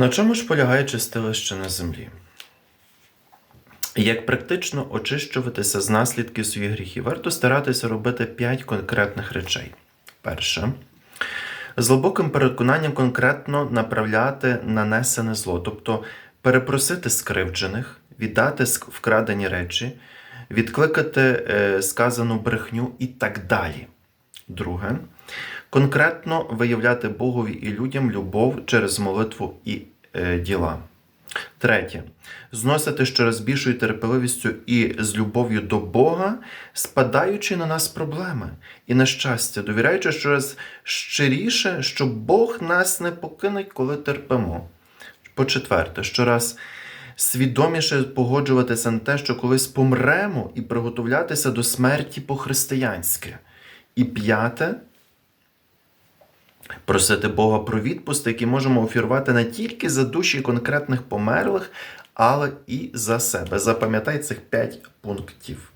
На чому ж полягає чистилище на землі? Як практично очищуватися з наслідків своїх гріхів? Варто старатися робити 5 конкретних речей. Перше. З глибоким переконанням конкретно направляти нанесене зло, тобто перепросити скривджених, віддати вкрадені речі, відкликати е, сказану брехню і так далі. Друге. Конкретно виявляти Богові і людям любов через молитву і е, діла. Третє. Зносити щораз більшою терпеливістю і з любов'ю до Бога, спадаючи на нас проблеми і нещастя, довіряючи щораз щиріше, що Бог нас не покине, коли терпимо. По-четверте, щораз свідоміше погоджуватися на те, що колись помремо, і приготовлятися до смерті по-християнськи. І п'яте, просити Бога про відпусти, який можемо офірувати не тільки за душі конкретних померлих, але і за себе. Запам'ятай цих 5 пунктів.